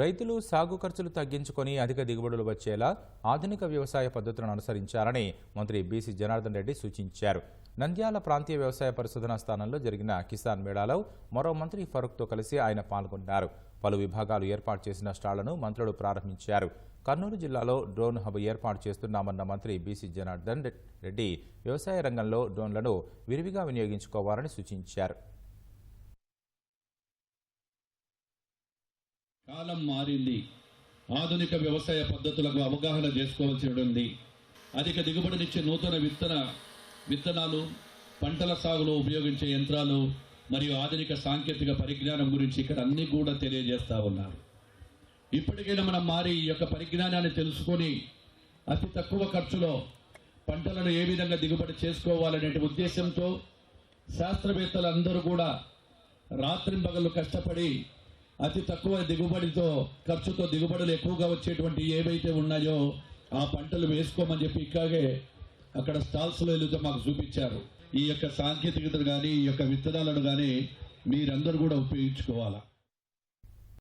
రైతులు సాగు ఖర్చులు తగ్గించుకొని అధిక దిగుబడులు వచ్చేలా ఆధునిక వ్యవసాయ పద్ధతులను అనుసరించాలని మంత్రి బీసీ జనార్దన్ రెడ్డి సూచించారు. నంద్యాల ప్రాంతీయ వ్యవసాయ పరిశోధనా స్థానంలో జరిగిన కిసాన్ మేళాలో మరో మంత్రి ఫరూక్తో కలిసి ఆయన పాల్గొన్నారు. పలు విభాగాలు ఏర్పాటు చేసిన స్టాళ్ళను మంత్రులు ప్రారంభించారు. కర్నూలు జిల్లాలో డ్రోన్ హబ్ ఏర్పాటు చేస్తున్నామన్న మంత్రి బీసీ జనార్దన్ రెడ్డి వ్యవసాయ రంగంలో డ్రోన్లను విరివిగా వినియోగించుకోవాలని సూచించారు. కాలం మారింది. ఆధునిక వ్యవసాయ పద్ధతులకు అవగాహన చేసుకోవాల్సి ఉంది అధిక దిగుబడినిచ్చే నూతన విత్తన విత్తనాలు పంటల సాగులో ఉపయోగించే యంత్రాలు మరియు ఆధునిక సాంకేతిక పరిజ్ఞానం గురించి ఇక్కడ అన్ని కూడా తెలియజేస్తా ఉన్నారు. ఇప్పటికైనా మనం మారి ఈ యొక్క పరిజ్ఞానాన్ని తెలుసుకొని అతి తక్కువ ఖర్చులో పంటలను ఏ విధంగా దిగుబడి చేసుకోవాలనే ఉద్దేశంతో శాస్త్రవేత్తలందరూ కూడా రాత్రింబగళ్ళు కష్టపడి అతి తక్కువ దిగుబడితో ఖర్చుతో దిగుబడులు ఎక్కువగా వచ్చేటువంటి ఏవైతే ఉన్నాయో ఆ పంటలు వేసుకోమని చెప్పి ఇట్లాగే అక్కడ స్టాల్స్లో వెళ్తే మాకు చూపించారు. ఈ యొక్క సాంకేతికతను కానీ ఈ యొక్క విత్తనాలను కానీ మీరందరూ కూడా ఉపయోగించుకోవాలా?